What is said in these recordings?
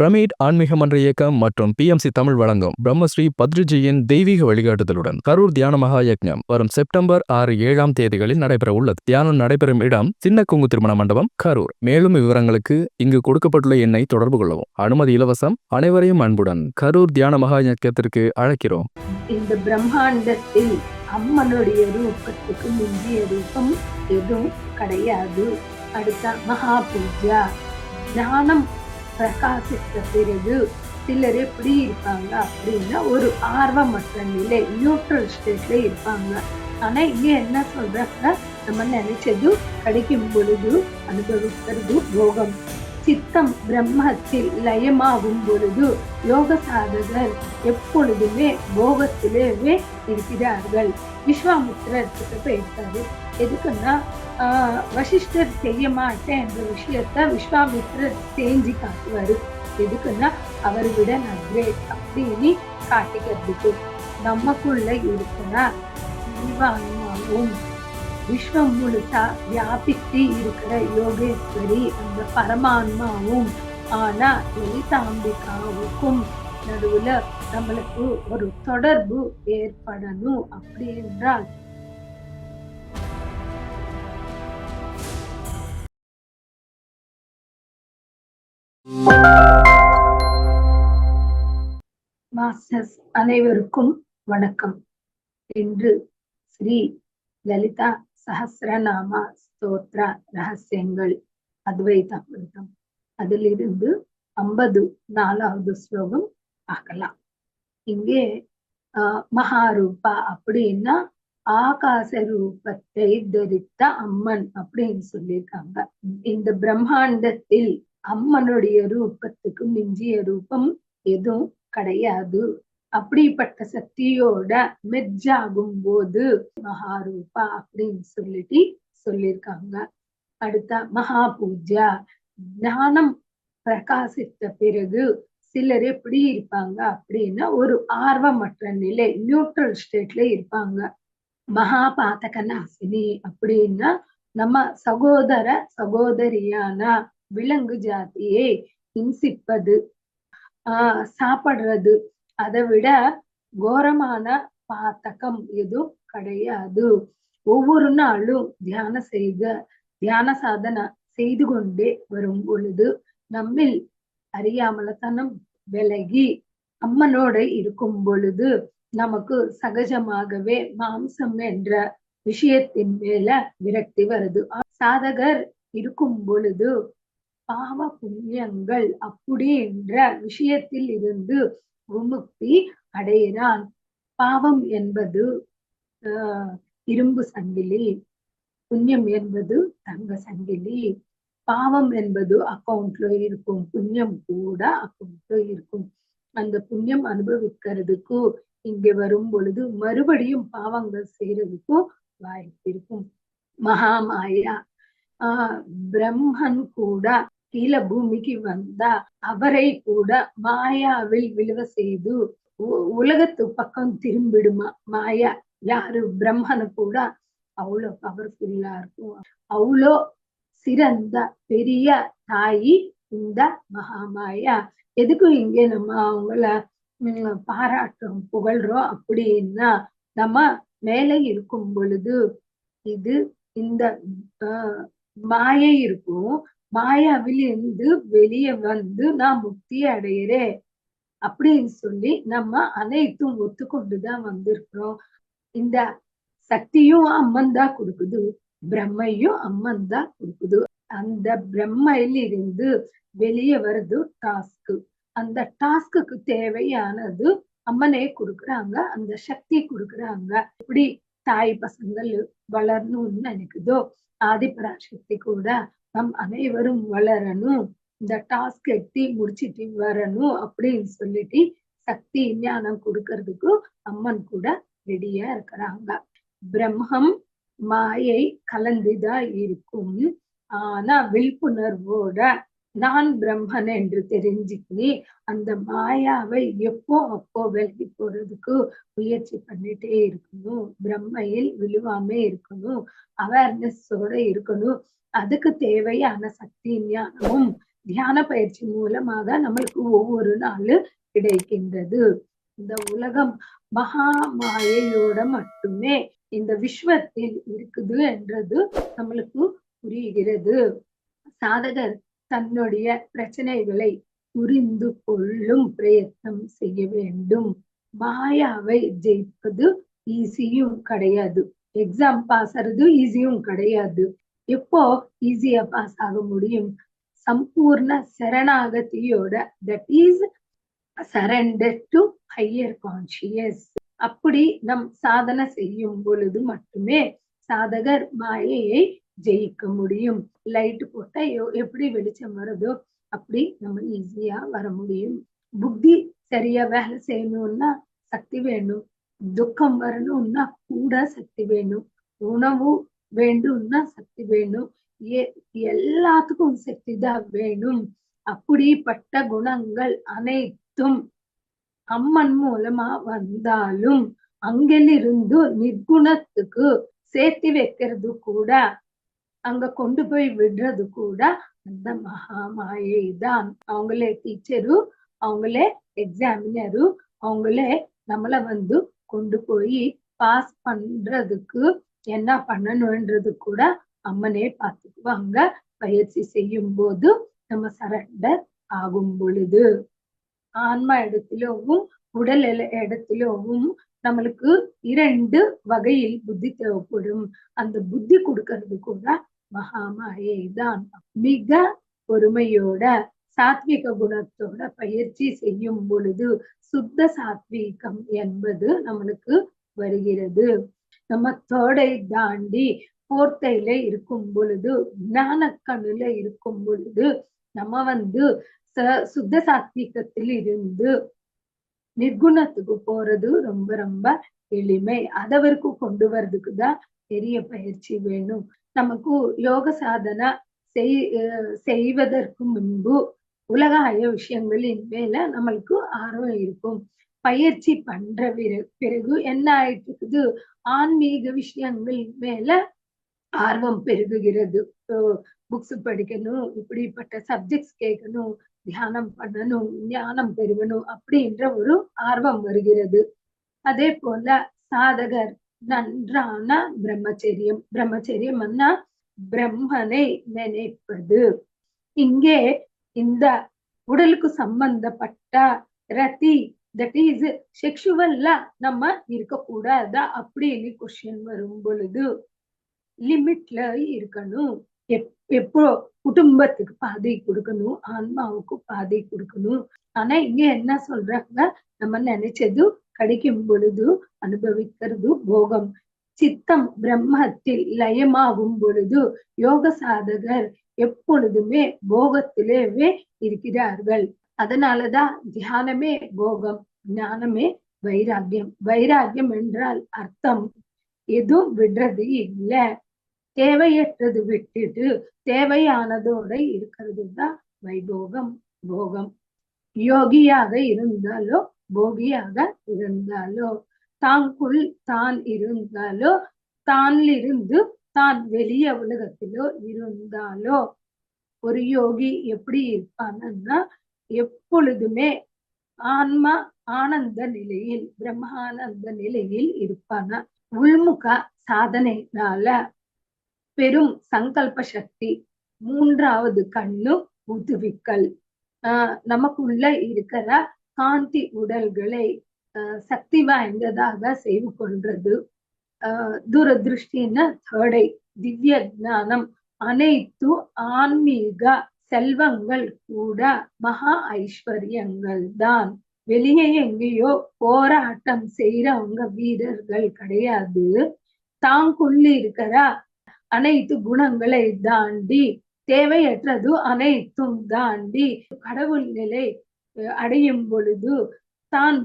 Pyramid ஆன்மீக மன்ற இயக்கம் மற்றும் பிஎம்சி தமிழ் வழங்கும் பிரம்மஸ்ரீ பத்ரிஜியின் தெய்வீக வழிகாட்டுதலுடன் கரூர் தியான மகா யக்ஞம் வரும் செப்டம்பர் ஆறு ஏழாம் தேதிகளில் நடைபெற உள்ளது தியானம் நடைபெறும் இடம் சின்ன குங்கு திருமண மண்டபம் கரூர். மேலும் விவரங்களுக்கு இங்கு கொடுக்கப்பட்டுள்ள எண்ணை தொடர்பு கொள்ளவும். அனுமதி இலவசம் அனைவரையும் அன்புடன் கரூர் தியான மகா யக்கத்திற்கு அழைக்கிறோம். இந்த பிரம்மாண்டத்தில் அம்மனுடைய ரூபத்துக்கு முந்திய ரூபம் எதுவும் கிடையாது. அடுத்த மகா பூஜா. ஞானம் பிரகாசித்த பிறகு சிலர் எப்படி இருப்பாங்க அப்படின்னா ஒரு ஆர்வமற்ற நிலை நியூட்ரல் ஸ்டேட்ல இருப்பாங்க. ஆனா இங்க என்ன சொல்றாங்க நம்ம நினைச்சதும் கிடைக்கும் பொழுது அனுபவிக்கிறது போகம். சித்தம் பிரம்மத்தில் லயமாகும் பொழுது யோக சாதகர் எப்பொழுதுமே போகத்திலேயே இருக்கிறார்கள். விஸ்வாமித்ரர் கிட்ட போயிருக்காரு எதுக்குன்னா வசிஷ்டர் செய்ய மாட்டேன் என்ற விஷயத்த விஸ்வாமித்ரர் செஞ்சு காட்டுவாரு எதுக்குன்னா அவர் விட நான் கிரேட் அப்படின்னு காட்டிக்கிறதுக்கு நமக்குள்ள இருக்கிற விஸ்வம் முழுசா வியாபித்து இருக்கிற யோகேஸ்வரி அந்த பரமான்மாவும் ஆனா லலிதாம்பிகாவுக்கும் நடுவுல நம்மளுக்கு ஒரு தொடர்பு ஏற்படணும் அப்படி என்றால் மாஸ்டர்ஸ் அனைவருக்கும் வணக்கம். இன்று ஸ்ரீ லலிதா சஹசிரநாம ஸ்தோத்ர ரகசியங்கள் அத்வைத அதிலிருந்து ஐம்பது நாலாவது ஸ்லோகம் பார்க்கலாம். இங்கே ஆஹ் மகாரூபா அப்படின்னா ஆகாச ரூபத்தை தரித்த அம்மன் அப்படின்னு சொல்லியிருக்காங்க. இந்த பிரம்மாண்டத்தில் அம்மனுடைய ரூபத்துக்கு மிஞ்சிய ரூபம் எதுவும் கிடையாது. அப்படிப்பட்ட சக்தியோட மெர்ஜ் ஆகும் போது மகாரூபா அப்படின்னு சொல்லிட்டு சொல்லியிருக்காங்க. அடுத்த மகா பூஜா ஞானம் பிரகாசித்த பிறகு சிலர் எப்படி இருப்பாங்க அப்படின்னா ஒரு ஆர்வமற்ற நிலை நியூட்ரல் ஸ்டேட்ல இருப்பாங்க. மகா பாத்தக நாசினி அப்படின்னா நம்ம சகோதர சகோதரியான விலங்கு ஜாதியை இம்சிப்பது ஆஹ் சாப்பிடுறது. அதை விட கோரமான பாத்தகம் எதுவும் கிடையாது. ஒவ்வொரு நாளும் தியானம் செய்த தியான சாதனை செய்து கொண்டே வரும் பொழுது நம்மில் அறியாமலத்தனம் விலகி அம்மனோட இருக்கும் பொழுது நமக்கு சகஜமாகவே மாம்சம் என்ற விஷயத்தின் மேல விரக்தி வருது. சாதகர் இருக்கும் பொழுது பாவ புண்ணியங்கள் அப்படி என்ற விஷயத்தில் இருந்து விமுக்தி அடைகிறான் பாவம் என்பது ஆஹ் இரும்பு சங்கிலி புண்ணியம் என்பது தங்க சங்கிலி பாவம் என்பது அக்கௌண்ட்ல இருக்கும் புண்ணியம் கூட அக்கௌண்ட்ல இருக்கும். அந்த புண்ணியம் அனுபவிக்கிறதுக்கும் இங்க வரும் பொழுது மறுபடியும் பாவங்கள் செய்யறதுக்கும் வாய்ப்பு இருக்கும். மகாமாயா ஆஹ் பிரம்மன் கூட கீழ பூமிக்கு வந்தா அவரை கூட மாயாவில் விழுவ செய்து உலகத்து பக்கம் திரும்பிடுமா? மாயா யாரு? பிரம்மனு கூட அவ்வளோ பவர்ஃபுல்லா இருக்கும். அவ்வளோ சிறந்த பெரிய தாயி இந்த மகாமாயா. எதுக்கும் இங்கே நம்ம அவங்கள பாராட்டுறோம் புகழ்றோம் அப்படின்னா நம்ம மேலே இருக்கும் பொழுது இது இந்த மாயை இருக்கும். மாயாவில் இருந்து வெளியே வந்து நான் முக்தி அடையிறேன் அப்படின்னு சொல்லி நம்ம அனைத்தும் ஒத்துக்கொண்டுதான் வந்திருக்கிறோம். இந்த சக்தியும் அம்மன் தான் கொடுக்குது பிரம்மையும் அம்மன் தான் கொடுக்குது. அந்த பிரம்மையில இருந்து வெளியே வருது டாஸ்க் அந்த டாஸ்க்கு தேவையானது அம்மனே கொடுக்குறாங்க அந்த சக்தி கொடுக்குறாங்க. எப்படி தாய் பசங்கள் வளரணும்னு நினைக்குதோ ஆதிபராசக்தி கூட நம் அனைவரும் வளரணும். இந்த டாஸ்க் எட்டி முடிச்சிட்டு வரணும் அப்படின்னு சொல்லிட்டு சக்தி ஞானம் கொடுக்கறதுக்கு அம்மன் கூட ரெடியா இருக்கிறாங்க. பிரம்மம் மாயை கலந்துதான் இருக்கும். ஆனா விழிப்புணர்வோட நான் பிரம்மன் என்று தெரிஞ்சுக்கி அந்த மாயாவை எப்போ அப்போ விலகி போறதுக்கு முயற்சி பண்ணிட்டே இருக்கணும். பிரம்மையில் விழுவாம இருக்கணும். அவேர்னஸோட இருக்கணும். அதுக்கு தேவையான சக்தி ஞானமும் தியான பயிற்சி மூலமாக நம்மளுக்கு ஒவ்வொரு நாளும் கிடைக்கின்றது. இந்த உலகம் மகா மாயையோட மட்டுமே இந்த விஸ்வத்தில் இருக்குது என்றது நம்மளுக்கு புரிகிறது. சாதகர் தன்னுடைய பிரச்சனைகளை புரிந்து கொள்ளும் பிரயத்தனம் செய்ய வேண்டும். மாயாவை ஜெயிப்பது ஈஸியும் கிடையாது. எக்ஸாம் பாஸ் ஆறது ஈஸியும் கிடையாது. எப்போ ஈஸியா பாஸ் ஆக முடியும்? சம்பூர்ண சரணாகதியோட that is surrender to higher conscious அப்படி நம் சாதனை செய்யும் பொழுது மட்டுமே சாதகர் மாயையை ஜெயிக்க முடியும். லைட் போட்டா எப்படி வெளிச்சம் வருதோ அப்படி நம்ம ஈஸியா வர முடியும். புத்தி சரியா வேலை செய்யணும்னா சக்தி வேணும். துக்கம் வரணும்னா கூட சக்தி வேணும். உணவு வேண்டும்னா சக்தி வேணும். எல்லாத்துக்கும் சக்தி தான் வேணும். அப்படிப்பட்ட குணங்கள் அனைத்தும் அம்மன் மூலமா வந்தாலும் அங்கிலிருந்து நிர்குணத்துக்கு சேர்த்து வைக்கிறது கூட அங்க கொண்டு போய் விடுறது கூட அந்த மகாமாயை தான். அவங்களே டீச்சரு அவங்களே எக்ஸாமினரு அவங்களே நம்மள வந்து கொண்டு போய் பாஸ் பண்றதுக்கு என்ன பண்ணணும்ன்றது கூட அம்மனே பார்த்துக்குவாங்க. பயிற்சி செய்யும் போது நம்ம சரண்டர் ஆகும் பொழுது. ஆன்மா இடத்திலவும் உடல் எல- நம்மளுக்கு இரண்டு வகையில் புத்தி தேவைப்படும். அந்த புத்தி கொடுக்கறது கூட மகாமாயை தான். மிக பொறுமையோட சாத்விக குணத்தோட பயிற்சி செய்யும் பொழுது சுத்த சாத்வீகம் என்பது நம்மளுக்கு வருகிறது. நம்ம தோடை தாண்டி போர்த்தையில இருக்கும் பொழுது ஞான கண்ணுல இருக்கும் பொழுது நம்ம வந்து ச- சுத்த சாத்வீகத்தில் இருந்து நிர்குணத்துக்கு போறது ரொம்ப ரொம்ப எளிமை. அதை வரைக்கும் கொண்டு வர்றதுக்கு தான் பெரிய பயிற்சி வேணும். நமக்கு யோக சாதனை செய் அஹ் செய்வதற்கு முன்பு உலகாய விஷயங்களின் மேல நம்மளுக்கு ஆர்வம் இருக்கும். பயிற்சி பண்ற பிறகு என்ன ஆயிட்டு இருக்குது ஆன்மீக விஷயங்கள் மேல ஆர்வம் பெருகுகிறது. புக்ஸ் படிக்கணும் இப்படிப்பட்ட சப்ஜெக்ட்ஸ் கேட்கணும் தியானம் பண்ணணும் ஞானம் பெறுவணும் அப்படின்ற ஒரு ஆர்வம் வருகிறது. அதே போல சாதகர் நன்றான பிரம்மச்சரியம். பிரம்மச்சரியம்னா பிரம்மனை நினைப்பது. இங்கே இந்த உடலுக்கு சம்பந்தப்பட்ட ரத்தி தட் இஸ் செக்ஷுவல்ல நம்ம இருக்கக்கூடாதா அப்படின்னு கொஸ்டின் வரும் பொழுது லிமிட்ல இருக்கணும். எப்- எப்போ குடும்பத்துக்கு பாதை கொடுக்கணும் ஆன்மாவுக்கு பாதை கொடுக்கணும். ஆனா இங்க என்ன சொல்றாங்க? நம்ம நினைச்சது கிடைக்கும் பொழுது அனுபவிக்கிறது போகம். சித்தம் பிரம்மத்தில் லயமாகும் பொழுது யோக சாதகர் எப்பொழுதுமே போகத்திலேவே இருக்கிறார்கள். அதனாலதான் தியானமே போகம் ஞானமே வைராக்கியம். வைராக்கியம் என்றால் அர்த்தம். எதுவும் விடுறது இல்ல. தேவையற்றது விட்டுட்டு தேவையானதோட இருக்கிறது தான் வைபோகம் போகம். யோகியாக இருந்தாலோ போகியாக இருந்தாலோ தாங்குள் தான் இருந்தாலோ தானிலிருந்து தான் வெளிய உலகத்திலோ இருந்தாலோ ஒரு யோகி எப்படி இருப்பான்னா எப்பொழுதுமே ஆன்மா ஆனந்த நிலையில் பிரம்மானந்த நிலையில் இருப்பானா? உள்முக சாதனைனால பெரும் சங்கல்ப சக்தி மூன்றாவது கண்ணு உதுவிக்கல் ஆஹ் நமக்குள்ள இருக்கிற காந்தி உடல்களை சக்தி வாய்ந்ததாக செய்து கொள்றது தூரதிருஷ்டின்னு திவ்ய ஞானம் அனைத்து ஆன்மீக செல்வங்கள் கூட மகா ஐஸ்வர்யங்கள் தான். வெளியே எங்கேயோ போராட்டம் செய்யறவங்க வீரர்கள் கிடையாது. தாங்குள்ள இருக்கிற அனைத்து குணங்களை தாண்டி தேவையற்றது அனைத்தும் தாண்டி கடவுள் நிலை அடையும் பொழுது தான்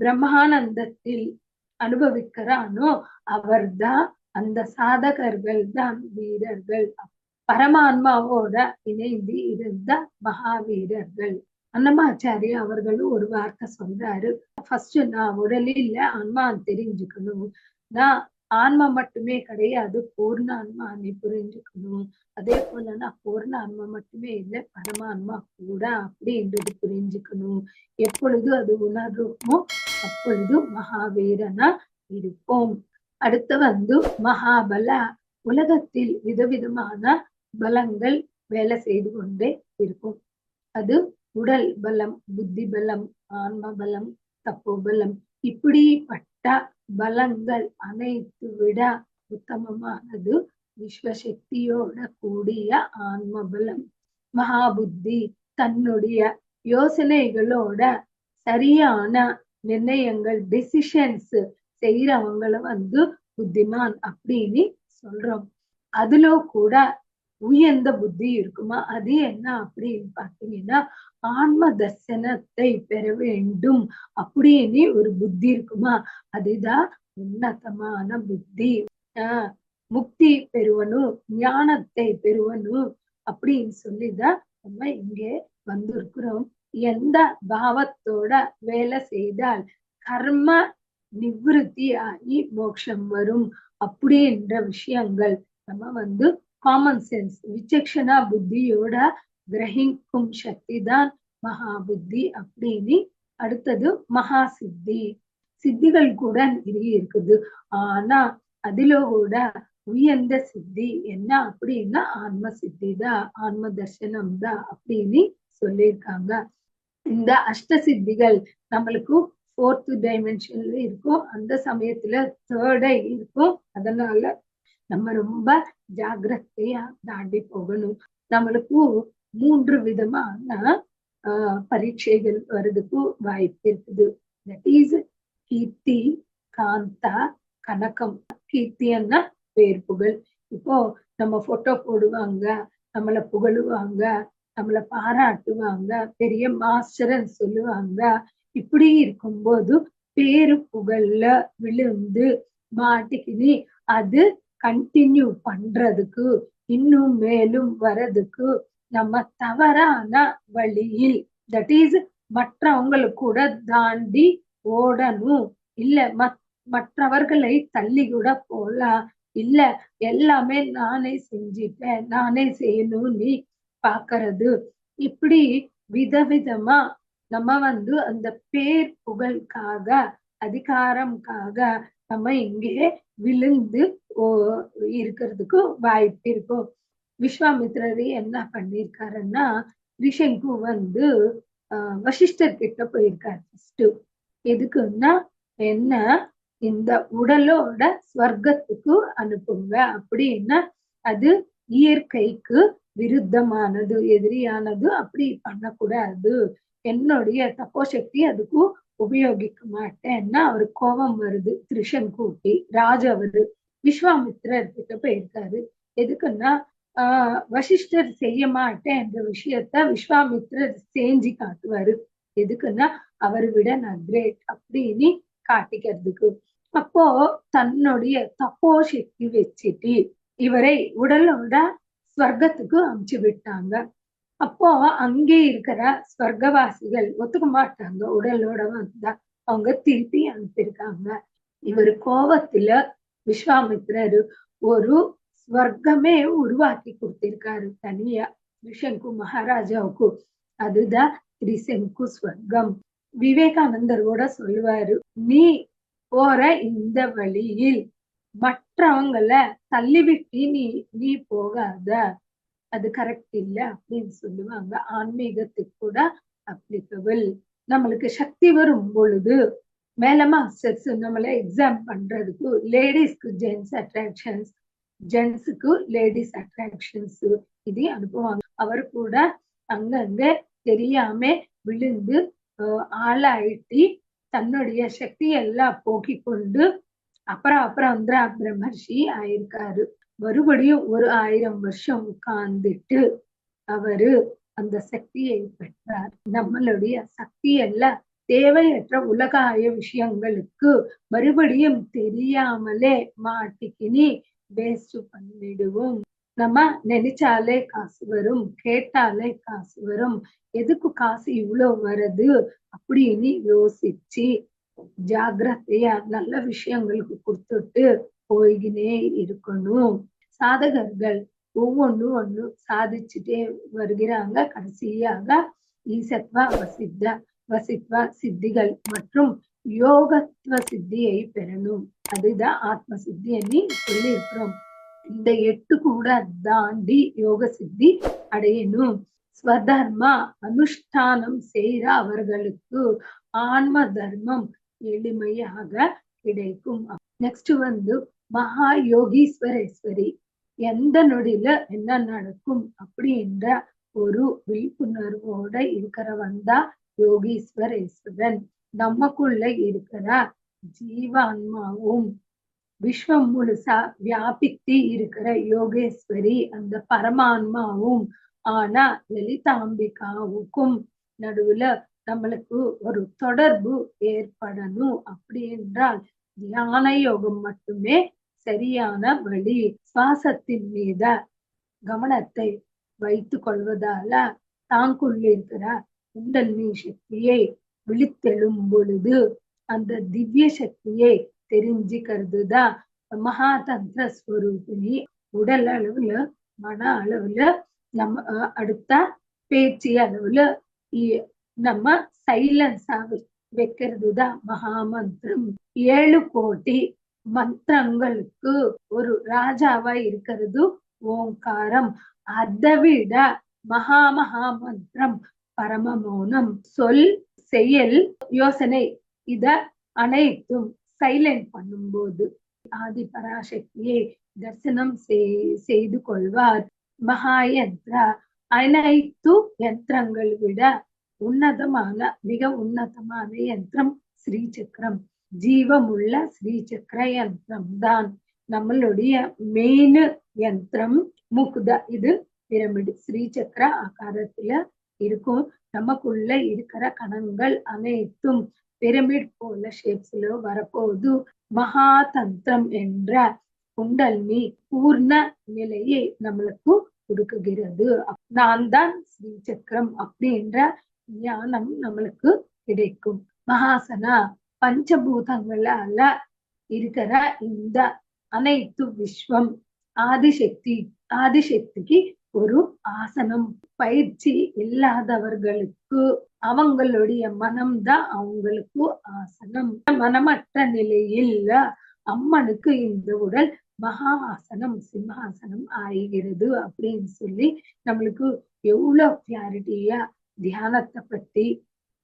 பிரம்மானந்தத்தில் அனுபவிக்கிறானோ அவர்தான் அந்த சாதகர்கள் தான் வீரர்கள். பரமாத்மாவோட இணைந்து இருந்த மகாவீரர்கள். அன்னமாச்சாரி அவர்களும் ஒரு வார்த்தை சொல்றாரு. ஃபர்ஸ்ட் நான் உடலில் ஆன்மா தெரிஞ்சுக்கணும். நான் ஆன்மா மட்டுமே கிடையாது பூர்ண ஆன்மா நீ புரிஞ்சுக்கணும். அதே போல நான் பூர்ண ஆன்மா மட்டுமே இல்லை பரமான்மா கூட அப்படின்றது புரிஞ்சுக்கணும். எப்பொழுது அது உணர்வுமோ அப்பொழுது மகாவீரனா இருப்போம் அடுத்து வந்து மகாபல உலகத்தில் விதவிதமான பலங்கள் வேலை செய்து கொண்டே இருக்கும். அது உடல் பலம் புத்தி பலம் ஆன்ம பலம் தப்போ பலம் இப்படிப்பட்ட பலங்கள் அனைத்து விட உத்தமமானது விஸ்வசக்தியோட கூடிய ஆன்ம பலம் மகாபுத்தி தன்னுடைய யோசனைகளோட சரியான நிர்ணயங்கள் டெசிஷன்ஸ் செய்யறவங்கள வந்து புத்திமான் அப்படின்னு சொல்றோம். அதுல கூட உயர்ந்த புத்தி இருக்குமா? அது என்ன அப்படின்னு பாத்தீங்கன்னா ஆன்ம தர்சனத்தை பெற வேண்டும். அப்படின்னு ஒரு புத்தி இருக்குமா? அதுதான் உன்னதமான புத்தி. ஆஹ் முக்தி பெறுவனும் ஞானத்தை பெறுவனும் அப்படின்னு சொல்லிதான் நம்ம இங்கே வந்திருக்கிறோம். எந்த பாவத்தோட வேலை செய்தால் கர்ம நிவிருத்தி ஆகி மோட்சம் வரும் அப்படின்ற விஷயங்கள் நம்ம வந்து காமன் சென்ஸ் விசக்ஷனா புத்தியோட கிரகிக்கும் சக்தி தான் மகா புத்தி அப்படின்னு அடுத்தது மகா சித்தி சித்திகள் கூட நிறைய இருக்குது. ஆனா அதுல கூட உயர்ந்த சித்தி என்ன அப்படின்னா ஆன்ம சித்தி தான் ஆன்ம தர்சனம் தான் அப்படின்னு சொல்லியிருக்காங்க. இந்த அஷ்ட சித்திகள் நம்மளுக்கு ஃபோர்த் டைமென்ஷன்ல இருக்கும். அந்த சமயத்துல தேர்டை இருக்கும். அதனால நம்ம ரொம்ப ஜாகிரதையா தாண்டி போகணும். நம்மளுக்கு மூன்று விதமான ஆஹ் பரீட்சைகள் வர்றதுக்கு வாய்ப்பு இருக்குது. தட் இஸ் கீர்த்தி காந்தா கனகம். கீர்த்தின்னா பேர் புகழ். இப்போ நம்ம போட்டோ போடுவாங்க நம்மளை புகழுவாங்க நம்மளை பாராட்டுவாங்க பெரிய மாஸ்டர்ன்னு சொல்லுவாங்க. இப்படி இருக்கும்போது பேரு புகழ்ல விழுந்து மாட்டிக்கினி அது கண்டினியூ பண்றதுக்கு இன்னும் மேலும் வர்றதுக்கு நம்ம தவறான வழியில் தட் இஸ் மற்றவங்களுக்கு கூட தாண்டி ஓடணும். இல்ல மத் மற்றவர்களை தள்ளி கூட போலாம் இல்ல எல்லாமே நானே செஞ்சிட்டேன் நானே செய்யணும் நீ பாக்குறது இப்படி விதவிதமா நம்ம வந்து அந்த பேர் புகழ்காக அதிகாரம்காக நம்ம இங்கே விழுந்து இருக்கிறதுக்கு வாய்ப்பு இருக்கும். விஸ்வாமித்ரர் என்ன பண்ணிருக்காருன்னா ரிஷங்கு வந்து ஆஹ் வசிஷ்டர் கிட்ட போயிருக்காரு ஃபர்ஸ்ட் எதுக்குன்னா என்ன இந்த உடலோட ஸ்வர்க்கத்துக்கு அனுப்புங்க அப்படின்னா அது இயற்கைக்கு விருத்தமானது எதிரியானது அப்படி பண்ணக்கூடாது. என்னுடைய தப்போ சக்தி அதுக்கு உபயோகிக்க மாட்டேன்னா அவரு கோபம் வருது. திருஷன் கூட்டி ராஜா அவரு விஸ்வாமித்ரர் கிட்ட போயிருக்காரு. எதுக்குன்னா ஆஹ் வசிஷ்டர் செய்ய மாட்டேன் என்ற விஷயத்த விஸ்வாமித்ரர் செஞ்சு காட்டுவாரு. எதுக்குன்னா அவரை விட நான் கிரேட் அப்படின்னு காட்டிக்கிறதுக்கு. அப்போ தன்னுடைய தப்போ சக்தி வச்சுட்டு இவரை உடலோட ஸ்வர்க்கத்துக்கு அமுச்சு விட்டாங்க. அப்போ அங்கே இருக்கிற ஸ்வர்க்கவாசிகள் ஒத்துக்க மாட்டாங்க. உடலோட வந்தா அவங்க திருப்பி அனுப்பியிருக்காங்க. இவர் கோவத்துல விஸ்வாமித்ரர் ஒரு ஸ்வர்க்கமே உருவாக்கி கொடுத்திருக்காரு. தனியா ரிஷங்கு மகாராஜாவுக்கு. அதுதான் திரிசங்கு ஸ்வர்க்கம். விவேகானந்தர் கூட சொல்லுவாரு நீ போற இந்த வழியில் மற்றவங்களை தள்ளிவிட்டு நீ நீ போகாத. அது கரெக்ட் இல்ல அப்படின்னு சொல்லுவாங்க. ஆன்மீகத்துக்கு கூட அப்ளிகபிள் நம்மளுக்கு சக்தி வரும் பொழுது மேலமா மாஸ்டர்ஸ் நம்மள எக்ஸாம் பண்றதுக்கு லேடிஸ்க்கு ஜென்ஸ் அட்ராக்ஷன்ஸ் ஜென்ஸுக்கு லேடிஸ் அட்ராக்ஷன்ஸ் இது அனுப்புவாங்க. அவர் கூட அங்கங்க தெரியாம விழுந்து ஆளாயிட்டி தன்னுடைய சக்தி எல்லாம் போக்கி கொண்டு அப்புறம் அப்புறம் வந்து பிரம்மர்ஷி ஆயிருக்காரு. மறுபடியும் ஒரு ஆயிரம் வருஷம் உட்கார்ந்துட்டு அவரு அந்த சக்தியை பெற்றார். நம்மளுடைய சக்தி எல்லாம் தேவையற்ற உலகாய விஷயங்களுக்கு மறுபடியும் தெரியாமலே மாட்டிக்கினி வேஸ்ட் பண்ணிடுவோம். நம்ம நினைச்சாலே காசு வரும் கேட்டாலே காசு வரும். எதுக்கு காசு இவ்வளோ வருது அப்படின்னு யோசிச்சு ஜாகிரதையா நல்ல விஷயங்களுக்கு கொடுத்துட்டு போய்கினே இருக்கணும். சாதகர்கள் ஒவ்வொன்றும் ஒண்ணு சாதிச்சுட்டே வருகிறாங்க. கடைசியாக ஈசத்வா வசித்த வசித்வா சித்திகள் மற்றும் யோகத்துவ சித்தியை பெறணும். அதுதான் ஆத்ம சித்தின்னு சொல்லி இருக்கிறோம் இந்த எட்டு கூட தாண்டி யோக சித்தி அடையணும். ஸ்வதர்மா அனுஷ்டானம் செய்யற அவர்களுக்கு ஆன்ம தர்மம் எளிமையாக கிடைக்கும். நெக்ஸ்ட் வந்து மகா யோகீஸ்வரேஸ்வரி எந்த நொடியில என்ன நடக்கும் அப்படின்ற ஒரு விழிப்புணர்வோட இருக்கிறவன் தான் யோகீஸ்வரேஸ்வரன். நமக்குள்ள இருக்கிற ஜீவான்மாவும் விஸ்வம் முழுசா வியாபித்து இருக்கிற யோகேஸ்வரி அந்த பரமான்மாவும் ஆனா லலிதாம்பிகாவுக்கும் நடுவுல நம்மளுக்கு ஒரு தொடர்பு ஏற்படணும் அப்படி என்றால் தியான யோகம் மட்டுமே சரியான வழி. சுவாசத்தின் மீத கவனத்தை வைத்து கொள்வதால தாங்குள்ளிருக்கிற குண்டலினி சக்தியை விழித்தெழும் பொழுது அந்த திவ்ய சக்தியை தெரிஞ்சுக்கிறதுதான் மகாதந்திர ஸ்வரூபிணி உடல் அளவுல மன அளவுல நம்ம அடுத்த பேச்சு அளவுல நம்ம சைலன்ஸா வைக்கிறது தான் மகாமந்திரம். ஏழு கோடி மந்திரங்களுக்கு ஒரு ராஜாவா இருக்கிறது ஓங்காரம். அதை விட மகா மகா மந்திரம் பரம மௌனம். சொல் செயல் யோசனை இத அனைத்தும் சைலண்ட் பண்ணும்போது ஆதி பராசக்தியை தரிசனம் செய்- செய்து கொள்வார். மகாயந்திரா அனைத்து யந்திரங்கள் விட உன்னதமான மிக உன்னதமான யந்திரம் ஸ்ரீ சக்கரம் ஜீவமுள்ள ஸ்ரீ சக்கர யந்திரம் தான் நம்மளுடைய மெயின் யந்திரம் முகுத இது பிரமிடு ஸ்ரீ சக்கர ஆகாரத்துல இருக்கும். நமக்குள்ள இருக்கிற கணங்கள் அனைத்தும் பிரமிட் போல ஷேப்ஸ்ல வரப்போது மகாதந்திரம் என்ற குண்டல்னி பூர்ண நிலையை நம்மளுக்கு கொடுக்குகிறது. நான் தான் ஸ்ரீ சக்கரம் அப்படின்ற ஞானம் நம்மளுக்கு கிடைக்கும். மகாசனா பஞ்சபூதங்களால இருக்கிற இந்த அனைத்து விஸ்வம் ஆதிசக்தி ஆதிசக்திக்கு ஒரு ஆசனம் பயிற்சி இல்லாதவர்களுக்கு அவங்களுடைய மனம்தான் அவங்களுக்கு ஆசனம். மனமற்ற நிலையில் அம்மனுக்கு இந்த உடல் மகா ஆசனம் சிம்ஹாசனம் ஆகிறது அப்படின்னு சொல்லி நம்மளுக்கு எவ்வளவு கிளாரிட்டியா தியானத்தை பற்றி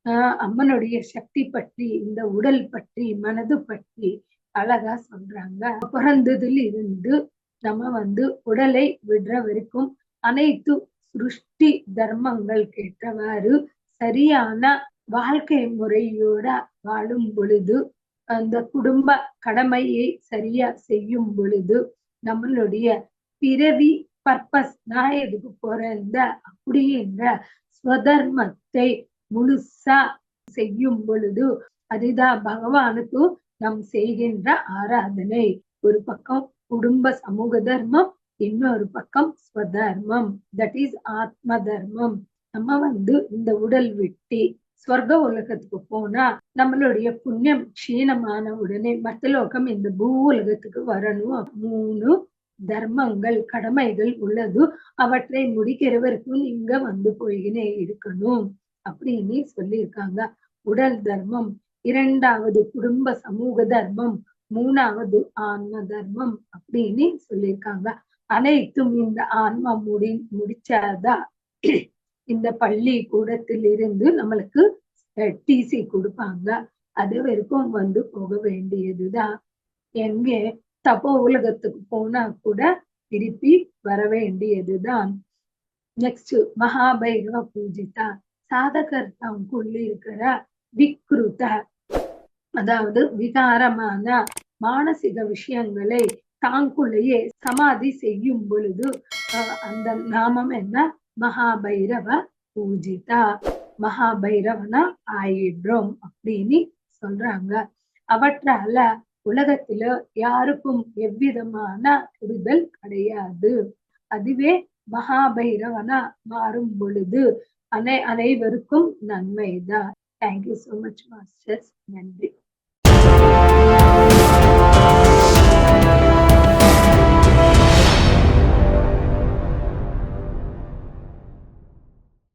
ஆஹ் அம்மனுடைய சக்தி பற்றி இந்த உடல் பற்றி மனது பற்றி அழகா சொல்றாங்க. பிறந்ததுல இருந்து நம்ம வந்து உடலை விடுற வரைக்கும் அனைத்து சிருஷ்டி தர்மங்கள் கேட்டவாறு சரியான வாழ்க்கை முறையோட வாழும் பொழுது அந்த குடும்ப கடமையை சரியா செய்யும் பொழுது நம்மளுடைய பிறவி பர்பஸ் நான் எதுக்கு போறேன் அப்படின்ற ஸ்வதர்மத்தை முழுசா செய்யும் பொழுது அதுதான் பகவானுக்கு நாம் செய்கின்ற ஆராதனை. ஒரு பக்கம் குடும்ப சமூக தர்மம் இன்னொரு பக்கம் ஸ்வதர்மம். தட் இஸ் ஆத்ம தர்மம் நம்ம வந்து இந்த உடல் விட்டு ஸ்வர்க உலகத்துக்கு போனா நம்மளுடைய புண்ணியம் க்ஷீணமான உடனே மத்தலோகம் இந்த பூ உலகத்துக்கு வரணும். மூணு தர்மங்கள் கடமைகள் உள்ளது. அவற்றை முடிக்கிற வரைக்கும் நீங்க வந்து போயினே இருக்கணும் அப்படின்னு சொல்லியிருக்காங்க. உடல் தர்மம். இரண்டாவது குடும்ப சமூக தர்மம். மூணாவது ஆன்ம தர்மம் அப்படின்னு சொல்லியிருக்காங்க. அனைத்தும் இந்த ஆன்மா முடி முடிச்சாதான் இந்த பள்ளி கூடத்தில் இருந்து நம்மளுக்கு டிசி கொடுப்பாங்க. அது வரைக்கும் வந்து போக வேண்டியதுதான். எங்கே தப்போ உலகத்துக்கு போனா கூட திருப்பி வர வேண்டியதுதான். நெக்ஸ்ட் மகாபைரவ பூஜிதா சாதகர் தங்குள்ள இருக்கிற விக்ருத. அதாவது விகாரமான மானசிக விஷயங்களை தாங்குள்ளேயே சமாதி செய்யும் பொழுது அந்த நாமம் என்ன? மகாபைரவ பூஜிதா. மகாபைரவனா ஆயிடுறோம் அப்படின்னு சொல்றாங்க. அவற்றால உலகத்துல யாருக்கும் எவ்விதமான புரிதல் கிடையாது. அதுவே மகாபைரவனா மாறும் பொழுது அனை அனைவருக்கும் நன்மைதான். Thank you so much masters நன்றி.